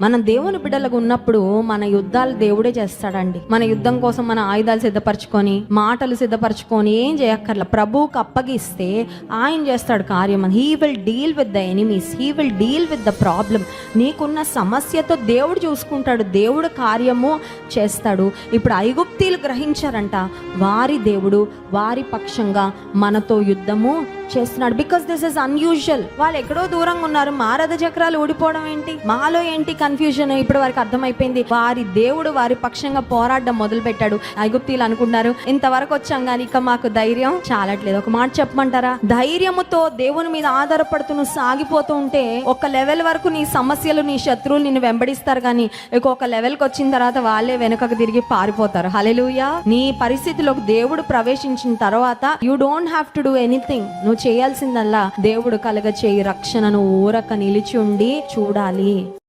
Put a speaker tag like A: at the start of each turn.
A: మనం దేవుని బిడ్డలకు ఉన్నప్పుడు మన యుద్ధాలు దేవుడే చేస్తాడండి. మన యుద్ధం కోసం మన ఆయుధాలు సిద్ధపరచుకొని మాటలు సిద్ధపరచుకొని ఏం చేయక్కర్లా. ప్రభువుకి అప్పగిస్తే ఆయన చేస్తాడు కార్యం. He will deal with the enemies he will deal with the problem నీకున్న సమస్యతో దేవుడు చూసుకుంటాడు. దేవుడు కార్యము చేస్తాడు. ఇప్పుడు ఐగుప్తీలు గ్రహించారంట వారి దేవుడు వారి పక్షంగా మనతో యుద్ధము చేస్తున్నాడు. బికాస్ దిస్ ఇస్ అన్యూజువల్ వాళ్ళు ఎక్కడో దూరంగా ఉన్నారు. మా రథ చక్రాలు ఊడిపోవడం ఏంటి? మాలో ఏంటి కన్ఫ్యూజన్ ఇప్పుడు వారికి అర్థమైపోయింది. వారి దేవుడు వారి పక్షంగా పోరాడడం మొదలు పెట్టాడు ఐగుప్తీలు అనుకున్నారు ఇంతవరకు వచ్చాం కానీ ఇక మాకు ధైర్యం చాలట్లేదు. ఒక మాట చెప్పమంటారా? ధైర్యముతో దేవుని మీద ఆధారపడుతూ నువ్వు సాగిపోతూ ఉంటే ఒక లెవెల్ వరకు నీ సమస్యలు నీ శత్రువులు నిన్ను వెంబడిస్తారు కానీ ఇంకొక లెవెల్కి వచ్చిన తర్వాత వాళ్ళే వెనుకకు తిరిగి పారిపోతారు. హలెలుయా నీ పరిస్థితిలోకి దేవుడు ప్రవేశించిన తర్వాత you don't have to do anything నువ్వు చేయాల్సిందల్లా దేవుడు కలగ చేయి రక్షణను ఊరక నిలిచి ఉండి చూడాలి.